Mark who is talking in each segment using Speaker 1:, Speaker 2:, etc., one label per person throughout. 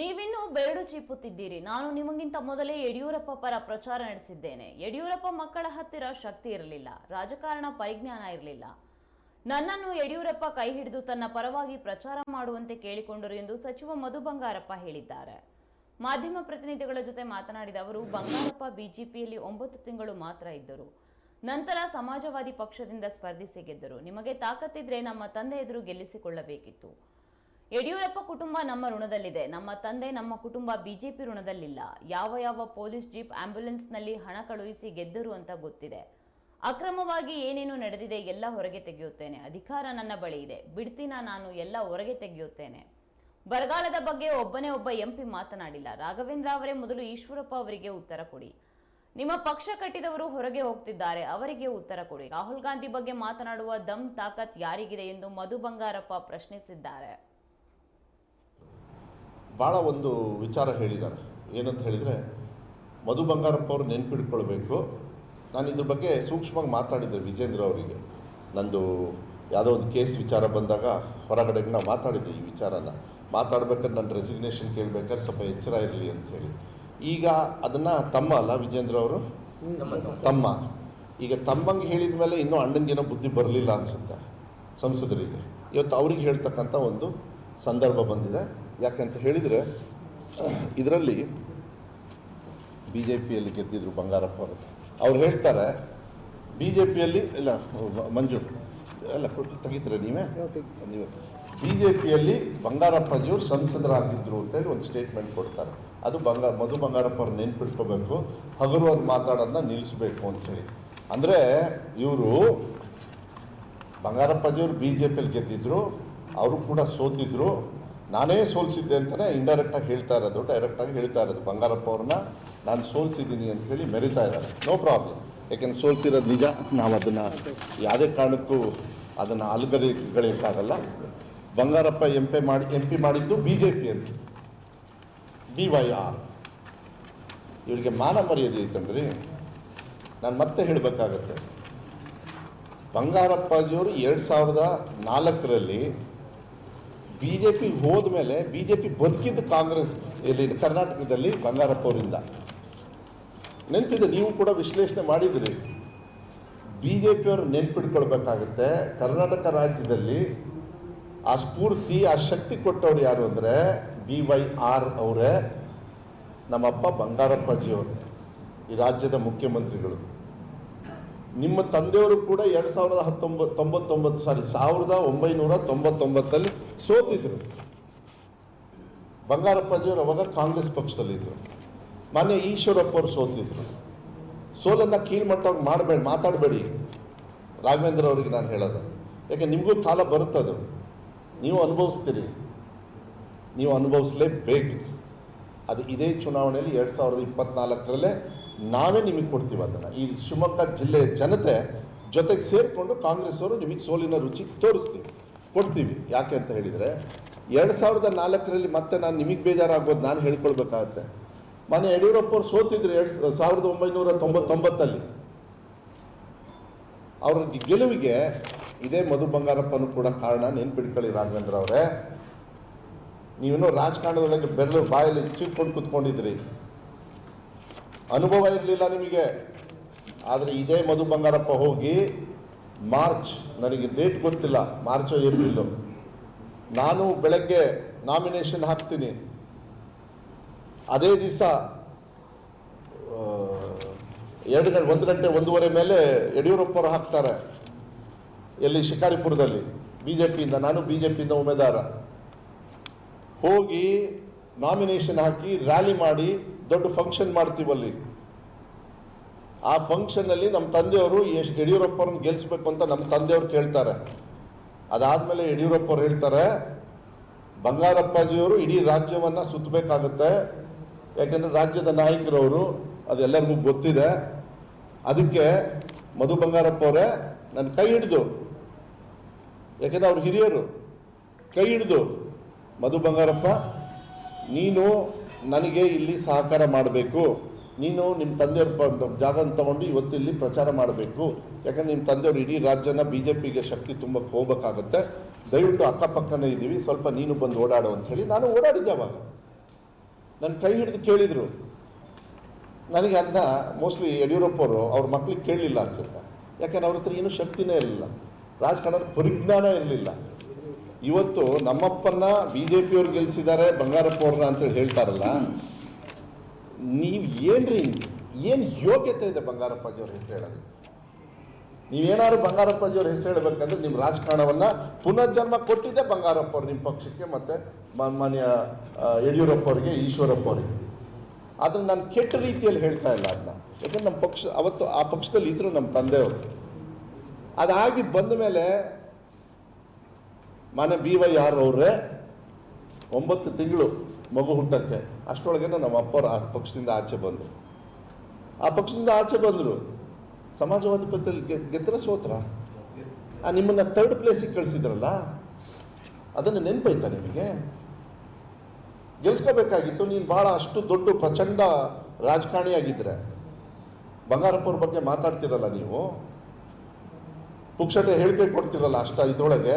Speaker 1: ನೀವಿನ್ನೂ ಬೆರಡು ಚೀಪುತ್ತಿದ್ದೀರಿ. ನಾನು ನಿಮಗಿಂತ ಮೊದಲೇ ಯಡಿಯೂರಪ್ಪ ಪರ ಪ್ರಚಾರ ನಡೆಸಿದ್ದೇನೆ. ಯಡಿಯೂರಪ್ಪ ಮಕ್ಕಳ ಹತ್ತಿರ ಶಕ್ತಿ ಇರಲಿಲ್ಲ. ರಾಜಕಾರಣ ಪರಿಜ್ಞಾನ ಇರಲಿಲ್ಲ. ನನ್ನನ್ನು ಯಡಿಯೂರಪ್ಪ ಕೈ ಹಿಡಿದು ತನ್ನ ಪರವಾಗಿ ಪ್ರಚಾರ ಮಾಡುವಂತೆ ಕೇಳಿಕೊಂಡರು ಎಂದು ಸಚಿವ ಮಧು ಬಂಗಾರಪ್ಪ ಹೇಳಿದ್ದಾರೆ. ಮಾಧ್ಯಮ ಪ್ರತಿನಿಧಿಗಳ ಜೊತೆ ಮಾತನಾಡಿದ ಅವರು, ಬಂಗಾರಪ್ಪ ಬಿಜೆಪಿಯಲ್ಲಿ ಒಂಬತ್ತು ತಿಂಗಳು ಮಾತ್ರ ಇದ್ದರು. ನಂತರ ಸಮಾಜವಾದಿ ಪಕ್ಷದಿಂದ ಸ್ಪರ್ಧಿಸಿ ಗೆದ್ದರು. ನಿಮಗೆ ತಾಕತ್ತಿದ್ರೆ ನಮ್ಮ ತಂದೆ ಎದುರು ಗೆಲ್ಲಿಸಿಕೊಳ್ಳಬೇಕಿತ್ತು. ಯಡಿಯೂರಪ್ಪ ಕುಟುಂಬ ನಮ್ಮ ಋಣದಲ್ಲಿದೆ. ನಮ್ಮ ತಂದೆ, ನಮ್ಮ ಕುಟುಂಬ ಬಿಜೆಪಿ ಋಣದಲ್ಲಿಲ್ಲ. ಯಾವ ಯಾವ ಪೊಲೀಸ್ ಜೀಪ್ ಆಂಬ್ಯುಲೆನ್ಸ್ನಲ್ಲಿ ಹಣ ಕಳುಹಿಸಿ ಗೆದ್ದರು ಅಂತ ಗೊತ್ತಿದೆ. ಅಕ್ರಮವಾಗಿ ಏನೇನು ನಡೆದಿದೆ ಎಲ್ಲ ಹೊರಗೆ ತೆಗೆಯುತ್ತೇನೆ. ಅಧಿಕಾರ ನನ್ನ ಬಳಿ ಇದೆ. ಬಿಡ್ತೀನ ನಾನು ಎಲ್ಲ ಹೊರಗೆ ತೆಗೆಯುತ್ತೇನೆ. ಬರಗಾಲದ ಬಗ್ಗೆ ಒಬ್ಬನೇ ಒಬ್ಬ ಎಂಪಿ ಮಾತನಾಡಿಲ್ಲ. ರಾಘವೇಂದ್ರ ಅವರೇ ಮೊದಲು ಈಶ್ವರಪ್ಪ ಅವರಿಗೆ ಉತ್ತರ ಕೊಡಿ. ನಿಮ್ಮ ಪಕ್ಷ ಕಟ್ಟಿದವರು ಹೊರಗೆ ಹೋಗ್ತಿದ್ದಾರೆ. ಅವರಿಗೆ ಉತ್ತರ ಕೊಡಿ. ರಾಹುಲ್ ಗಾಂಧಿ ಬಗ್ಗೆ ಮಾತನಾಡುವ ದಮ್ ತಾಕತ್ ಯಾರಿಗಿದೆ ಎಂದು ಮಧು ಬಂಗಾರಪ್ಪ ಪ್ರಶ್ನಿಸಿದ್ದಾರೆ.
Speaker 2: ಭಾಳ ಒಂದು ವಿಚಾರ ಹೇಳಿದ್ದಾರೆ. ಏನಂತ ಹೇಳಿದರೆ ಮಧು ಬಂಗಾರಪ್ಪ ಅವರು ನೆನ್ಪಿಟ್ಕೊಳ್ಬೇಕು ನಾನು ಇದ್ರ ಬಗ್ಗೆ ಸೂಕ್ಷ್ಮವಾಗಿ ಮಾತಾಡಿದ್ದೆ ವಿಜೇಂದ್ರ ಅವರಿಗೆ. ನಂದು ಯಾವುದೋ ಒಂದು ಕೇಸ್ ವಿಚಾರ ಬಂದಾಗ ಹೊರಗಡೆಗೆ ನಾವು ಮಾತಾಡಿದ್ದೆ ಈ ವಿಚಾರನ. ಮಾತಾಡ್ಬೇಕಾದ್ರೆ ನನ್ನ ರೆಸಿಗ್ನೇಷನ್ ಕೇಳಬೇಕಾದ್ರೆ ಸ್ವಲ್ಪ ಎಚ್ಚರ ಇರಲಿ ಅಂತ ಹೇಳಿ. ಈಗ ಅದನ್ನು ತಮ್ಮ ಅಲ್ಲ ವಿಜೇಂದ್ರ ಅವರು? ತಮ್ಮ ಈಗ ತಮ್ಮಂಗೆ ಹೇಳಿದ ಮೇಲೆ ಇನ್ನೂ ಅಣ್ಣಂಗೇನೋ ಬುದ್ಧಿ ಬರಲಿಲ್ಲ ಅನಿಸುತ್ತೆ ಸಂಸದರಿಗೆ. ಇವತ್ತು ಅವ್ರಿಗೆ ಹೇಳ್ತಕ್ಕಂಥ ಒಂದು ಸಂದರ್ಭ ಬಂದಿದೆ. ಯಾಕಂತ ಹೇಳಿದರೆ, ಇದರಲ್ಲಿ ಬಿ ಜೆ ಪಿಯಲ್ಲಿ ಗೆದ್ದಿದ್ರು ಬಂಗಾರಪ್ಪ ಅವರು. ಅವ್ರು ಹೇಳ್ತಾರೆ ಬಿ ಜೆ ಪಿಯಲ್ಲಿ ಇಲ್ಲ, ಮಂಜು, ಎಲ್ಲ ಕೊಟ್ಟು ತೆಗಿತಾರೆ ನೀವೇ? ನೀವು. ಬಿ ಜೆ ಪಿಯಲ್ಲಿ ಬಂಗಾರಪ್ಪಜಿಯವರು ಸಂಸದರಾಗಿದ್ದರು ಅಂತೇಳಿ ಒಂದು ಸ್ಟೇಟ್ಮೆಂಟ್ ಕೊಡ್ತಾರೆ. ಅದು ಬಂಗಾರ ಮಧು ಬಂಗಾರಪ್ಪ ಅವ್ರು ನೆನ್ಪಿಟ್ಕೋಬೇಕು ಹಗುರವಾದ ಮಾತಾಡೋದನ್ನ ನಿಲ್ಲಿಸಬೇಕು ಅಂತೇಳಿ ಅಂದರೆ, ಇವರು ಬಂಗಾರಪ್ಪಜಿಯವರು ಬಿ ಜೆ ಪಿಯಲ್ಲಿ ಗೆದ್ದಿದ್ರು, ಅವರು ಕೂಡ ಸೋತಿದ್ರು ನಾನೇ ಸೋಲಿಸಿದ್ದೆ ಅಂತಲೇ ಇಂಡೈರೆಕ್ಟಾಗಿ ಹೇಳ್ತಾ ಇರೋದು ಡೈರೆಕ್ಟಾಗಿ ಹೇಳ್ತಾ ಇರೋದು. ಬಂಗಾರಪ್ಪ ಅವ್ರನ್ನ ನಾನು ಸೋಲಿಸಿದ್ದೀನಿ ಅಂತ ಹೇಳಿ ಮೆರಿತಾ ಇದ್ದಾರೆ. ನೋ ಪ್ರಾಬ್ಲಮ್ ಯಾಕೆಂದ್ರೆ ಸೋಲ್ಸಿರೋದು ನಿಜ. ನಾವು ಅದನ್ನು ಯಾವುದೇ ಕಾರಣಕ್ಕೂ ಅದನ್ನು ಅಲ್ಗರಿಗಳಿಕ್ಕಾಗಲ್ಲ ಬಂಗಾರಪ್ಪ ಎಂ ಪಿ ಮಾಡಿ ಎಂ ಪಿ ಮಾಡಿದ್ದು ಬಿ ಜೆ ಪಿ ಅಂತ. ಬಿ ವೈ ಆರ್ ಇವರಿಗೆ ಮಾನ ಮರ್ಯಾದೆ ಐತಂದ್ರಿ ನಾನು ಮತ್ತೆ ಹೇಳಬೇಕಾಗತ್ತೆ. ಬಂಗಾರಪ್ಪಾಜಿಯವರು ಎರಡು ಸಾವಿರದ ನಾಲ್ಕರಲ್ಲಿ ಬಿ ಜೆ ಪಿ ಹೋದ್ಮೇಲೆ ಬಿ ಜೆ ಪಿ ಬದುಕಿದ್ದು ಕಾಂಗ್ರೆಸ್ ಇಲ್ಲಿ ಕರ್ನಾಟಕದಲ್ಲಿ ಬಂಗಾರಪ್ಪ ಅವರಿಂದ. ನೆನಪಿದೆ, ನೀವು ಕೂಡ ವಿಶ್ಲೇಷಣೆ ಮಾಡಿದ್ರಿ. ಬಿ ಜೆ ಪಿಯವರು ನೆನ್ಪಿಟ್ಕೊಳ್ಬೇಕಾಗುತ್ತೆ ಕರ್ನಾಟಕ ರಾಜ್ಯದಲ್ಲಿ ಆ ಸ್ಫೂರ್ತಿ, ಆ ಶಕ್ತಿ ಕೊಟ್ಟವ್ರು ಯಾರು ಅಂದರೆ ಬಿ ವೈ ಆರ್ ಅವರೇ, ನಮ್ಮಪ್ಪ ಬಂಗಾರಪ್ಪಾಜಿಯವರು ಈ ರಾಜ್ಯದ ಮುಖ್ಯಮಂತ್ರಿಗಳು. ನಿಮ್ಮ ತಂದೆಯವರು ಕೂಡ ಎರಡು ಸಾವಿರದ ಹತ್ತೊಂಬತ್ತು ತೊಂಬತ್ತೊಂಬತ್ತು ಸಾರಿ ಸಾವಿರದ ಒಂಬೈನೂರ ತೊಂಬತ್ತೊಂಬತ್ತಲ್ಲಿ ಸೋತಿದ್ರು. ಬಂಗಾರಪ್ಪಜಿಯವರು ಅವಾಗ ಕಾಂಗ್ರೆಸ್ ಪಕ್ಷದಲ್ಲಿದ್ದರು ಮಾನ್ಯ ಈಶ್ವರಪ್ಪ ಅವರು ಸೋತಿದ್ರು. ಸೋಲನ್ನು ಕೀಳ್ಮಟ್ಟವಾಗಿ ಮಾಡಬೇಡಿ ಮಾತಾಡಬೇಡಿ. ರಾಘವೇಂದ್ರ ಅವರಿಗೆ ನಾನು ಹೇಳೋದು. ಯಾಕೆ, ನಿಮಗೂ ಕಾಲ ಬರುತ್ತದು. ನೀವು ಅನುಭವಿಸ್ತೀರಿ. ನೀವು ಅನುಭವಿಸ್ಲೇಬೇಕು. ಅದು ಇದೇ ಚುನಾವಣೆಯಲ್ಲಿ ಎರಡು ಸಾವಿರದ ಇಪ್ಪತ್ನಾಲ್ಕರಲ್ಲೇ ನಾವೇ ನಿಮಗೆ ಕೊಡ್ತೀವಿ ಅದನ್ನು. ಈ ಶಿವಮೊಗ್ಗ ಜಿಲ್ಲೆಯ ಜನತೆ ಜೊತೆಗೆ ಸೇರಿಕೊಂಡು ಕಾಂಗ್ರೆಸ್ ಅವರು ನಿಮಗೆ ಸೋಲಿನ ರುಚಿ ತೋರಿಸ್ತೀವಿ. ಕೊಡ್ತೀವಿ. ಯಾಕೆ ಅಂತ ಹೇಳಿದರೆ, ಎರಡು ಸಾವಿರದ ನಾಲ್ಕರಲ್ಲಿ ಮತ್ತೆ ನಾನು ನಿಮಗೆ ಬೇಜಾರಾಗೋದು ನಾನು ಹೇಳ್ಕೊಳ್ಬೇಕಾಗತ್ತೆ. ಮೊನ್ನೆ ಯಡಿಯೂರಪ್ಪ ಅವರು ಸೋತಿದ್ರು ಎರಡು ಸಾವಿರದ ಒಂಬೈನೂರ ತೊಂಬತ್ತೊಂಬತ್ತಲ್ಲಿ ಅವ್ರ ಗೆಲುವಿಗೆ ಇದೇ ಮಧು ಬಂಗಾರಪ್ಪನೂ ಕೂಡ ಕಾರಣ. ನೆನ್ಪಿಡ್ಕೊಳ್ಳಿ ರಾಘವೇಂದ್ರ ಅವರೇ. ನೀವೇನೋ ರಾಜಕಾರಣದೊಳಗೆ ಬೆರಳು ಬಾಯಲ್ಲಿ ಚಿಕ್ಕೊಂಡು ಕೂತ್ಕೊಂಡಿದ್ರಿ. ಅನುಭವ ಇರಲಿಲ್ಲ ನಿಮಗೆ. ಆದರೆ ಇದೇ ಮಧು ಬಂಗಾರಪ್ಪ ಹೋಗಿ ಮಾರ್ಚ್, ನನಗೆ ಡೇಟ್ ಗೊತ್ತಿಲ್ಲ, ಮಾರ್ಚೋ ಏಪ್ರಿಲು. ನಾನು ಬೆಳಗ್ಗೆ ನಾಮಿನೇಷನ್ ಹಾಕ್ತೀನಿ. ಅದೇ ದಿವಸ ಎರಡು ಗಂಟೆ, ಒಂದು ಗಂಟೆ, ಒಂದೂವರೆ ಮೇಲೆ ಯಡಿಯೂರಪ್ಪರು ಹಾಕ್ತಾರೆ. ಎಲ್ಲಿ? ಶಿಕಾರಿಪುರದಲ್ಲಿ. ಬಿ ಜೆ ಪಿಯಿಂದ ನಾನು ಬಿ ಜೆ ಪಿಯಿಂದ ಉಮೇದಾರ. ಹೋಗಿ ನಾಮಿನೇಷನ್ ಹಾಕಿ ರ್ಯಾಲಿ ಮಾಡಿ ದೊಡ್ಡ ಫಂಕ್ಷನ್ ಮಾಡ್ತೀವಲ್ಲಿ. ಆ ಫಂಕ್ಷನ್ನಲ್ಲಿ ನಮ್ಮ ತಂದೆಯವರು ಎಷ್ಟು ಯಡಿಯೂರಪ್ಪರನ್ನ ಗೆಲ್ಲಿಸ್ಬೇಕು ಅಂತ ನಮ್ಮ ತಂದೆಯವರು ಕೇಳ್ತಾರೆ. ಅದಾದಮೇಲೆ ಯಡಿಯೂರಪ್ಪರು ಹೇಳ್ತಾರೆ, ಬಂಗಾರಪ್ಪಾಜಿಯವರು ಇಡೀ ರಾಜ್ಯವನ್ನು ಸುತ್ತಬೇಕಾಗುತ್ತೆ ಯಾಕೆಂದರೆ ರಾಜ್ಯದ ನಾಯಕರವರು, ಅದೆಲ್ಲರಿಗೂ ಗೊತ್ತಿದೆ. ಅದಕ್ಕೆ ಮಧು ಬಂಗಾರಪ್ಪ ಅವರೇ, ನನ್ನ ಕೈ ಹಿಡಿದು. ಯಾಕೆಂದರೆ ಅವ್ರ ಹಿರಿಯರು. ಕೈ ಹಿಡಿದು, ಮಧು ಬಂಗಾರಪ್ಪ, ನೀನು ನನಗೆ ಇಲ್ಲಿ ಸಹಕಾರ ಮಾಡಬೇಕು. ನೀನು ನಿಮ್ಮ ತಂದೆಯವ್ರ ಜಾಗನ ತಗೊಂಡು ಇವತ್ತು ಇಲ್ಲಿ ಪ್ರಚಾರ ಮಾಡಬೇಕು. ಯಾಕಂದ್ರೆ ನಿಮ್ಮ ತಂದೆಯವರು ಇಡೀ ರಾಜ್ಯನ ಬಿ ಜೆ ಪಿಗೆ ಶಕ್ತಿ ತುಂಬಕ್ಕೆ ಹೋಗ್ಬೇಕಾಗತ್ತೆ. ದಯವಿಟ್ಟು ಅಕ್ಕಪಕ್ಕನೇ ಇದ್ದೀವಿ. ಸ್ವಲ್ಪ ನೀನು ಬಂದು ಓಡಾಡು ಅಂತ ಹೇಳಿ ನಾನು ಓಡಾಡಿದ್ದೆ ಅವಾಗ. ನನ್ನ ಕೈ ಹಿಡಿದು ಕೇಳಿದರು. ನನಗೆ ಅದನ್ನ ಮೋಸ್ಟ್ಲಿ ಯಡಿಯೂರಪ್ಪ ಅವರು ಅವ್ರ ಮಕ್ಳಿಗೆ ಕೇಳಲಿಲ್ಲ ಅನ್ಸುತ್ತೆ. ಯಾಕಂದ್ರೆ ಅವ್ರ ಹತ್ರ ಏನೂ ಶಕ್ತಿನೇ ಇರಲಿಲ್ಲ. ರಾಜಕಾರಣದ ಪರಿಜ್ಞಾನ ಇರಲಿಲ್ಲ. ಇವತ್ತು ನಮ್ಮಪ್ಪನ್ನ ಬಿ ಜೆ ಪಿಯವ್ರು ಗೆಲ್ಸಿದ್ದಾರೆ, ಬಂಗಾರಪ್ಪ ಅವ್ರನ್ನ ಅಂತೇಳಿ ಹೇಳ್ತಾರಲ್ಲ, ನೀವು ಏನ್ರಿ ಏನು ಯೋಗ್ಯತೆ ಇದೆ ಬಂಗಾರಪ್ಪಾಜಿಯವ್ರ ಹೆಸರು ಹೇಳೋದಕ್ಕೆ? ನೀವೇನಾದ್ರು ಬಂಗಾರಪ್ಪಾಜಿಯವ್ರ ಹೆಸರು ಹೇಳಬೇಕಂದ್ರೆ ನಿಮ್ಮ ರಾಜಕಾರಣವನ್ನ ಪುನರ್ಜನ್ಮ ಕೊಟ್ಟಿದ್ದೆ ಬಂಗಾರಪ್ಪ ಅವ್ರು ನಿಮ್ಮ ಪಕ್ಷಕ್ಕೆ ಮತ್ತೆ ಮಾನ್ಯ ಯಡಿಯೂರಪ್ಪ ಅವರಿಗೆ, ಈಶ್ವರಪ್ಪ ಅವರಿಗೆ. ಅದನ್ನ ನಾನು ಕೆಟ್ಟ ರೀತಿಯಲ್ಲಿ ಹೇಳ್ತಾ ಇಲ್ಲ ಅದನ್ನ ಯಾಕಂದ್ರೆ ನಮ್ಮ ಪಕ್ಷ, ಅವತ್ತು ಆ ಪಕ್ಷದಲ್ಲಿ ಇದ್ರು ನಮ್ಮ ತಂದೆಯವರು. ಅದಾಗಿ ಬಂದ ಮೇಲೆ ಮನೆ ಬಿ ವೈ ಆರ್ ಅವರೇ, ಒಂಬತ್ತು ತಿಂಗಳು ಮಗು ಹುಟ್ಟಕ್ಕೆ. ಅಷ್ಟೊಳಗೆ ನಮ್ಮ ಅಪ್ಪರು ಆ ಪಕ್ಷದಿಂದ ಆಚೆ ಬಂದರು. ಆ ಪಕ್ಷದಿಂದ ಆಚೆ ಬಂದರು. ಸಮಾಜವಾದಿ ಪಕ್ಷದಲ್ಲಿ ಗೆದ್ದರ ಸೋತ್ರ. ಆ ನಿಮ್ಮನ್ನು ಥರ್ಡ್ ಪ್ಲೇಸಿಗೆ ಕಳಿಸಿದ್ರಲ್ಲ, ಅದನ್ನು ನೆನಪೈತಾ ನಿಮಗೆ? ಗೆಲ್ಸ್ಕೋಬೇಕಾಗಿತ್ತು, ನೀನು ಭಾಳ ಅಷ್ಟು ದೊಡ್ಡ ಪ್ರಚಂಡ ರಾಜಕಾರಣಿಯಾಗಿದ್ದರೆ ಬಂಗಾರಪ್ಪವ್ರ ಬಗ್ಗೆ ಮಾತಾಡ್ತಿರಲ್ಲ ನೀವು? ಪುಕ್ಷಟೆ ಹೇಳಿಕೆ ಕೊಡ್ತಿರಲ್ಲ ಅಷ್ಟ ಇದ್ರೊಳಗೆ.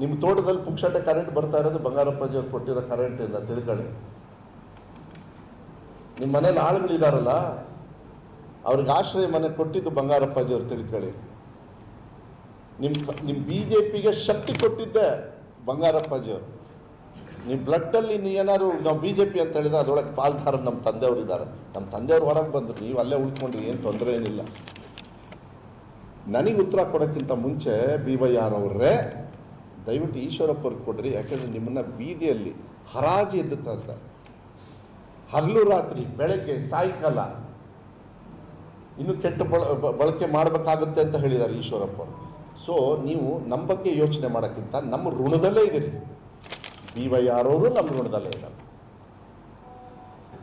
Speaker 2: ನಿಮ್ಮ ತೋಟದಲ್ಲಿ ಪುಕ್ಷಟೆ ಕರೆಂಟ್ ಬರ್ತಾ ಇರೋದು ಬಂಗಾರಪ್ಪಾಜಿ ಅವ್ರು ಕೊಟ್ಟಿರೋ ಕರೆಂಟ್ ಇಂದ ತಿಳ್ಕೊಳ್ಳಿ. ನಿಮ್ಮ ಮನೇಲಿ ಆಳುಗಳಿದಾರಲ್ಲ, ಅವ್ರಿಗೆ ಆಶ್ರಯ ಮನೆ ಕೊಟ್ಟಿದ್ದು ಬಂಗಾರಪ್ಪಾಜಿ ಅವ್ರು ತಿಳ್ಕೊಳ್ಳಿ. ನಿಮ್ಮ ನಿಮ್ಮ ಬಿ ಜೆ ಪಿಗೆ ಶಕ್ತಿ ಕೊಟ್ಟಿದ್ದೆ ಅವರು. ನಿಮ್ಮ ಬ್ಲಡ್ಡಲ್ಲಿ ನೀ ಏನಾದ್ರು, ನಾವು ಬಿ ಜೆ ಪಿ ಅಂತ ಹೇಳಿದ್ರೆ ಅದರೊಳಗೆ ಪಾಲ್ದಾರ ನಮ್ಮ ತಂದೆಯವರು ಇದ್ದಾರೆ ನಮ್ಮ ತಂದೆಯವ್ರು ಹೊರಗೆ ಬಂದರು, ನೀವು ಅಲ್ಲೇ ಉಳ್ಕೊಂಡ್ರಿ, ಏನು ತೊಂದರೆ ಏನಿಲ್ಲ. ನನಗೆ ಉತ್ತರ ಕೊಡೋಕ್ಕಿಂತ ಮುಂಚೆ ಬಿ ವೈ ಆರ್ ಅವರೇ ದಯವಿಟ್ಟು ಈಶ್ವರಪ್ಪ ಅವ್ರಿಗೆ ಕೊಡ್ರಿ, ಯಾಕಂದ್ರೆ ನಿಮ್ಮನ್ನ ಬೀದಿಯಲ್ಲಿ ಹರಾಜು ಎದ್ದುತ್ತ ಹಗಲು ರಾತ್ರಿ, ಬೆಳಗ್ಗೆ, ಸಾಯಂಕಾಲ ಇನ್ನು ಕೆಟ್ಟ ಬಳ ಬಳಕೆ ಮಾಡಬೇಕಾಗುತ್ತೆ ಅಂತ ಹೇಳಿದ್ದಾರೆ ಈಶ್ವರಪ್ಪ ಸೊ ನೀವು ಬಗ್ಗೆ ಯೋಚನೆ ಮಾಡೋಕ್ಕಿಂತ ನಮ್ಮ ಋಣದಲ್ಲೇ ಇದ್ದೀರಿ. ಬಿ ವೈ ಆರ್ ಅವರು ನಮ್ಮ ಋಣದಲ್ಲೇ ಇದ್ದಾರೆ.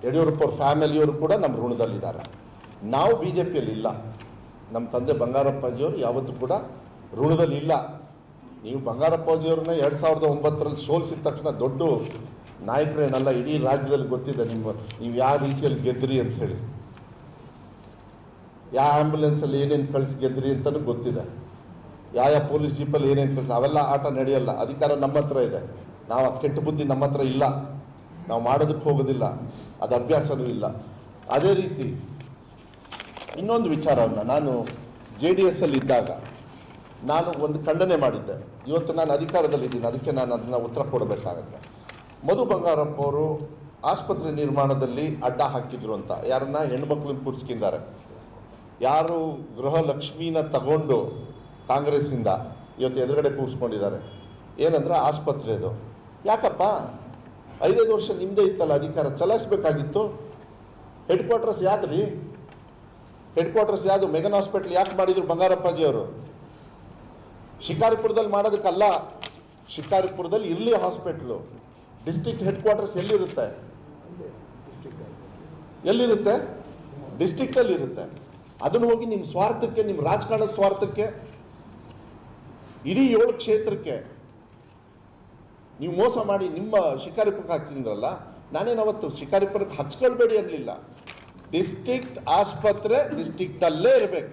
Speaker 2: ಯಡಿಯೂರಪ್ಪ ಅವ್ರ ಫ್ಯಾಮಿಲಿಯವರು ಕೂಡ ನಮ್ಮ ಋಣದಲ್ಲಿದ್ದಾರೆ. ನಾವು ಬಿ ಜೆ ಪಿಯಲ್ಲಿ ಇಲ್ಲ. ನಮ್ಮ ತಂದೆ ಬಂಗಾರಪ್ಪಾಜಿಯವರು ಯಾವತ್ತೂ ಕೂಡ ಋಣದಲ್ಲಿ ಇಲ್ಲ ನೀವು ಬಂಗಾರಪ್ಪಾಜಿಯವ್ರನ್ನ ಎರಡು ಸಾವಿರದ ಒಂಬತ್ತರಲ್ಲಿ ಸೋಲಿಸಿದ ತಕ್ಷಣ ದೊಡ್ಡ ನಾಯಕರೇನಲ್ಲ, ಇಡೀ ರಾಜ್ಯದಲ್ಲಿ ಗೊತ್ತಿದೆ ನಿಮ್ಮ, ನೀವು ಯಾವ ರೀತಿಯಲ್ಲಿ ಗೆದ್ರಿ ಅಂತ ಹೇಳಿ. ಯಾವ ಆ್ಯಂಬುಲೆನ್ಸಲ್ಲಿ ಏನೇನು ಕಳಿಸಿ ಗೆದ್ರಿ ಅಂತಲೂ ಗೊತ್ತಿದೆ. ಯಾವ ಯಾವ ಪೊಲೀಸ್ ಜೀಪಲ್ಲಿ ಏನೇನು ಕಳಿಸಿ, ಅವೆಲ್ಲ ಆಟ ನಡೆಯಲ್ಲ, ಅಧಿಕಾರ ನಮ್ಮ ಹತ್ರ ಇದೆ. ನಾವು ಆ ಕೆಟ್ಟ ಬುದ್ಧಿ ನಮ್ಮ ಹತ್ರ ಇಲ್ಲ. ನಾವು ಮಾಡೋದಕ್ಕೆ ಹೋಗೋದಿಲ್ಲ, ಅದು ಅಭ್ಯಾಸನೂ ಇಲ್ಲ. ಅದೇ ರೀತಿ, ಇನ್ನೊಂದು ವಿಚಾರವನ್ನು ನಾನು ಜೆ ಡಿ ಎಸ್ ಅಲ್ಲಿ ಇದ್ದಾಗ ನಾನು ಒಂದು ಖಂಡನೆ ಮಾಡಿದ್ದೆ. ಇವತ್ತು ನಾನು ಅಧಿಕಾರದಲ್ಲಿದ್ದೀನಿ. ಅದಕ್ಕೆ ನಾನು ಅದನ್ನ ಉತ್ತರ ಕೊಡಬೇಕಾಗತ್ತೆ. ಮಧು ಬಂಗಾರಪ್ಪ ಅವರು ಆಸ್ಪತ್ರೆ ನಿರ್ಮಾಣದಲ್ಲಿ ಅಡ್ಡ ಹಾಕಿದ್ರು ಅಂತ. ಯಾರನ್ನ ಹೆಣ್ಮಕ್ಳನ್ನ ಕೂರಿಸ್ಕಿದ್ದಾರೆ. ಯಾರು ಗೃಹಲಕ್ಷ್ಮಿನ ತಗೊಂಡು ಕಾಂಗ್ರೆಸ್ಸಿಂದ ಇವತ್ತು ಎದುರುಗಡೆ ಕೂರಿಸ್ಕೊಂಡಿದ್ದಾರೆ. ಏನಂದ್ರೆ ಆಸ್ಪತ್ರೆದು ಯಾಕಪ್ಪ? ಐದೈದು ವರ್ಷ ನಿಮ್ಮದೇ ಇತ್ತಲ್ಲ ಅಧಿಕಾರ. ಚಲಾಯಿಸ್ಬೇಕಾಗಿತ್ತು. ಹೆಡ್ ಕ್ವಾರ್ಟರ್ಸ್ ರೀ ಹೆಡ್ ಕ್ವಾರ್ಟರ್ಸ್ ಯಾವುದು ಮೆಗನ್ ಹಾಸ್ಪಿಟ್ಲ್ ಯಾಕೆ ಮಾಡಿದ್ರು ಬಂಗಾರಪ್ಪಾಜಿ ಅವರು ಶಿಕಾರಿಪುರದಲ್ಲಿ ಮಾಡೋದಕ್ಕಲ್ಲ, ಶಿಕಾರಿಪುರದಲ್ಲಿ ಇರಲಿ ಹಾಸ್ಪಿಟ್ಲು. ಡಿಸ್ಟ್ರಿಕ್ಟ್ ಹೆಡ್ ಕ್ವಾರ್ಟರ್ಸ್ ಎಲ್ಲಿರುತ್ತೆ? ಎಲ್ಲಿರುತ್ತೆ? ಡಿಸ್ಟಿಕ್ಟಲ್ಲಿ ಇರುತ್ತೆ ಅದನ್ನು ಹೋಗಿ ನಿಮ್ಮ ಸ್ವಾರ್ಥಕ್ಕೆ ನಿಮ್ಮ ರಾಜಕಾರಣದ ಸ್ವಾರ್ಥಕ್ಕೆ, ಇಡೀ ಏಳು ಕ್ಷೇತ್ರಕ್ಕೆ ನೀವು ಮೋಸ ಮಾಡಿ ನಿಮ್ಮ ಶಿಕಾರಿಪುರಕ್ಕೆ ಹಾಕ್ತಿದ್ರಲ್ಲ, ನಾನೇನು ಅವತ್ತು ಶಿಕಾರಿಪುರಕ್ಕೆ ಹಚ್ಕೊಳ್ಬೇಡಿ ಅನ್ನಲಿಲ್ಲ ಡಿಸ್ಟ್ರಿಕ್ಟ್ ಆಸ್ಪತ್ರೆ ಡಿಸ್ಟಿಕ್ಟಲ್ಲೇ ಇರಬೇಕು.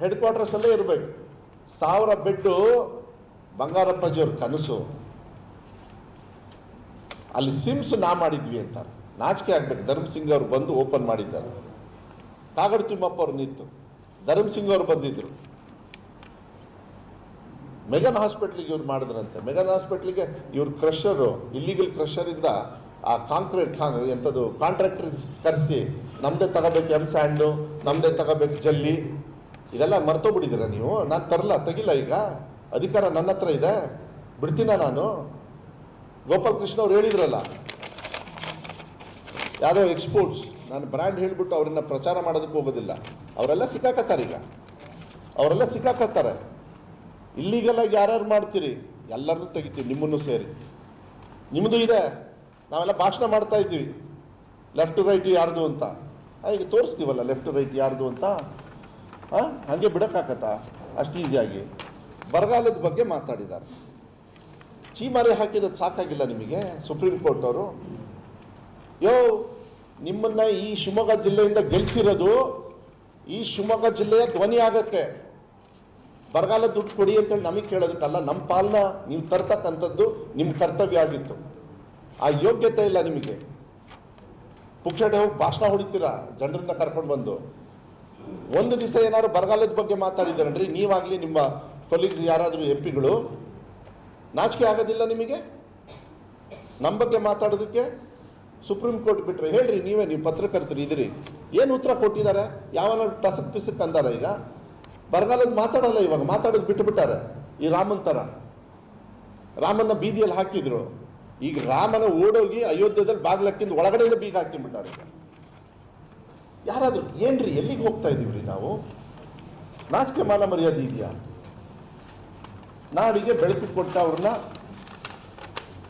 Speaker 2: ಹೆಡ್ ಕ್ವಾರ್ಟರ್ಸಲ್ಲೇ ಇರಬೇಕು. ಸಾವಿರ ಬೆಡ್ಡು ಬಂಗಾರಪ್ಪಜಿಯವ್ರ ಕನಸು. ಅಲ್ಲಿ ಸಿಮ್ಸ್ ನಾ ಮಾಡಿದ್ವಿ ಅಂತಾರೆ. ನಾಚಿಕೆ ಆಗ್ಬೇಕು. ಧರ್ಮಸಿಂಗ್ ಅವ್ರು ಬಂದು ಓಪನ್ ಮಾಡಿದ್ದಾರೆ. ಕಾಗಡ ತಿಮ್ಮಪ್ಪ ಅವ್ರು ನಿಂತು. ಧರ್ಮಸಿಂಗ್ ಅವ್ರು ಬಂದಿದ್ರು. ಮೆಗನ್ ಹಾಸ್ಪಿಟ್ಲಿಗೆ ಇವ್ರು ಮಾಡಿದ್ರಂತೆ. ಮೆಗನ್ ಹಾಸ್ಪಿಟ್ಲಿಗೆ ಇವ್ರ ಕ್ರಷರು ಇಲ್ಲಿಗಲ್ ಕ್ರಷರಿಂದ ಆ ಕಾಂಕ್ರೀಟ್ ಎಂಥದ್ದು ಕಾಂಟ್ರಾಕ್ಟರ್ ಕರೆಸಿ ನಮ್ಮದೇ ತಗೋಬೇಕು ಎಂ ಸ್ಯಾಂಡು ನಮ್ಮದೇ ತಗೋಬೇಕು ಜಲ್ಲಿ. ಇದೆಲ್ಲ ಮರ್ತೋಗ್ಬಿಟ್ಟಿದ್ದೀರಾ ನೀವು? ನಾನು ತರಲ್ಲ ತೆಗಿಲ್ಲ ಈಗ. ಅಧಿಕಾರ ನನ್ನ ಹತ್ರ ಇದೆ. ಬಿಡ್ತೀನ ನಾನು? ಗೋಪಾಲ್ ಕೃಷ್ಣ ಅವ್ರು ಹೇಳಿದ್ರಲ್ಲ. ಯಾವುದೋ ಎಕ್ಸ್ಪೋರ್ಟ್ಸ್ ನಾನು ಬ್ರ್ಯಾಂಡ್ ಹೇಳಿಬಿಟ್ಟು ಅವ್ರನ್ನ ಪ್ರಚಾರ ಮಾಡೋದಕ್ಕೆ ಹೋಗೋದಿಲ್ಲ. ಅವರೆಲ್ಲ ಸಿಕ್ಕಾಕತ್ತಾರೆ ಈಗ. ಅವರೆಲ್ಲ ಸಿಕ್ಕಾಕತ್ತಾರೆ. ಇಲ್ಲಿಗೆಲ್ಲ ಯಾರ್ಯಾರು ಮಾಡ್ತೀರಿ? ಎಲ್ಲರನ್ನೂ ತೆಗಿತೀವಿ, ನಿಮ್ಮನ್ನು ಸೇರಿ. ನಿಮ್ಮದು ಇದೆ. ನಾವೆಲ್ಲ ಭಾಷಣ ಮಾಡ್ತಾ ಇದ್ದೀವಿ. ಲೆಫ್ಟ್ ರೈಟ್ ಯಾರ್ದು ಅಂತ. ಈಗ ತೋರಿಸ್ತೀವಲ್ಲ ಲೆಫ್ಟ್ ರೈಟ್ ಯಾರ್ದು ಅಂತ. ಹಾಂ? ಹಾಗೆ ಬಿಡೋಕ್ಕಾಗತ್ತಾ? ಅಷ್ಟು ಈಸಿಯಾಗಿ. ಬರಗಾಲದ ಬಗ್ಗೆ ಮಾತಾಡಿದ್ದಾರೆ. ಚೀಮಾರಿ ಹಾಕಿರೋದು ಸಾಕಾಗಿಲ್ಲ ನಿಮಗೆ? ಸುಪ್ರೀಂ ಕೋರ್ಟ್ ಅವರು ಯೋ, ನಿಮ್ಮನ್ನ ಈ ಶಿವಮೊಗ್ಗ ಜಿಲ್ಲೆಯಿಂದ ಗೆಲ್ಸಿರೋದು ಈ ಶಿವಮೊಗ್ಗ ಜಿಲ್ಲೆಯ ಧ್ವನಿ ಆಗಕ್ಕೆ. ಬರಗಾಲ ದುಡ್ಡು ಕೊಡಿ ಅಂತೇಳಿ ನಮಗೆ ಕೇಳೋದಕ್ಕಲ್ಲ, ನಮ್ಮ ಪಾಲನ ನೀವು ತರ್ತಕ್ಕಂಥದ್ದು ನಿಮ್ಮ ಕರ್ತವ್ಯ ಆಗಿತ್ತು. ಆ ಯೋಗ್ಯತೆ ಇಲ್ಲ ನಿಮಗೆ. ಪುಕ್ಷಟೆ ಹೋಗಿ ಭಾಷಣ ಹೊಡಿತೀರಾ? ಜನರನ್ನ ಕರ್ಕೊಂಡು ಬಂದು ಒಂದು ದಿವಸ ಏನಾದ್ರು ಬರಗಾಲದ ಬಗ್ಗೆ ಮಾತಾಡಿದಾರನ್ರಿ ನೀವಾಗ್ಲಿ ನಿಮ್ಮ ಕೊಲೀಗ್ಸ್ ಯಾರಾದರೂ ಎಂ ಪಿಗಳು ನಾಚಿಕೆ ಆಗೋದಿಲ್ಲ ನಿಮಗೆ? ನಮ್ಮ ಬಗ್ಗೆ ಮಾತಾಡೋದಕ್ಕೆ ಸುಪ್ರೀಂ ಕೋರ್ಟ್ ಬಿಟ್ಟರೆ ಹೇಳ್ರಿ, ನೀವೇ ನೀವು ಪತ್ರಕರ್ತರು ಇದ್ರಿ. ಏನು ಉತ್ತರ ಕೊಟ್ಟಿದ್ದಾರೆ? ಯಾವನ ಟಸಕ್ ಪಿಸಕ್ ಅಂದಾರ ಈಗ? ಬರಗಾಲದ ಮಾತಾಡಲ್ಲ ಇವಾಗ, ಮಾತಾಡೋದು ಬಿಟ್ಟು ಬಿಟ್ಟಾರೆ ಈ ರಾಮನ್ ಥರ ರಾಮನ ಬೀದಿಯಲ್ಲಿ ಹಾಕಿದ್ರು. ಈಗ ರಾಮನ ಓಡೋಗಿ ಅಯೋಧ್ಯದಲ್ಲಿ ಬಾಗ್ಲಕ್ಕಿಂದ ಒಳಗಡೆಯಿಂದ ಬೀಗ ಹಾಕಿಬಿಟ್ಟಾರೆ ಯಾರಾದರೂ ಏನ್ರಿ, ಎಲ್ಲಿಗೆ ಹೋಗ್ತಾ ಇದೀವ್ರಿ ನಾವು? ನಾಚಿಕೆ ಮಾನ ಮರ್ಯಾದೆ ಇದೆಯಾ? ನಾಡಿಗೆ ಬೆಳಕು ಕೊಟ್ಟವ್ರನ್ನ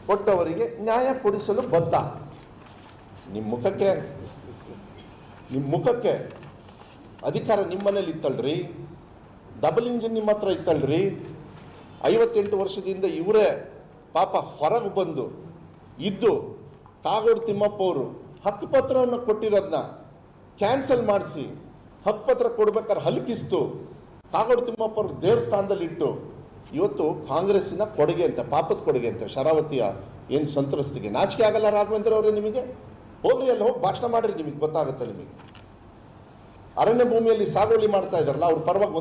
Speaker 2: ಕೊಟ್ಟವರಿಗೆ ನ್ಯಾಯ ಕೊಡಿಸಲು ಬದ್ಧ. ನಿಮ್ಮ ಮುಖಕ್ಕೆ ನಿಮ್ಮ ಮುಖಕ್ಕೆ ಅಧಿಕಾರ ನಿಮ್ಮನೇಲಿ ಇತ್ತಲ್ರಿ? ಡಬಲ್ ಇಂಜಿನ್ ನಿಮ್ಮ ಹತ್ರ ಇತ್ತಲ್ರಿ? ಐವತ್ತೆಂಟು ವರ್ಷದಿಂದ ಇವರೇ ಪಾಪ ಹೊರಗೆ ಬಂದು ಇದ್ದು ಕಾಗೋಡು ತಿಮ್ಮಪ್ಪ ಅವರು ಹಕ್ಕು ಪತ್ರವನ್ನು ಕೊಟ್ಟಿರೋದನ್ನ ಕ್ಯಾನ್ಸಲ್ ಮಾಡಿಸಿ ಹಪ್ಪತ್ರ ಪತ್ರ ಕೊಡ್ಬೇಕಾದ್ರೆ ಹಲಕಿಸ್ತು. ಕಾಗೋಡು ತಿಮ್ಮಪ್ಪ ಅವರು ದೇವಸ್ಥಾನದಲ್ಲಿ ಇಟ್ಟು ಇವತ್ತು ಕಾಂಗ್ರೆಸ್ಸಿನ ಕೊಡುಗೆ ಅಂತ, ಪಾಪದ ಕೊಡುಗೆ ಅಂತ ಶರಾವತಿಯ ಏನು ಸಂತ್ರಸ್ತಿಗೆ ನಾಚಿಕೆ ಆಗಲ್ಲ ರಾಘವೇಂದ್ರ ಅವರೇ ನಿಮಗೆ? ಹೋಗಲಿ ಅಲ್ಲಿ ಹೋಗಿ ಭಾಷಣ ಮಾಡಿರಿ ನಿಮಗೆ ಗೊತ್ತಾಗುತ್ತೆ ನಿಮಗೆ. ಅರಣ್ಯ ಭೂಮಿಯಲ್ಲಿ ಸಾಗುವಳಿ ಮಾಡ್ತಾ ಇದ್ದಾರಲ್ಲ, ಅವ್ರ ಪರವಾಗಿ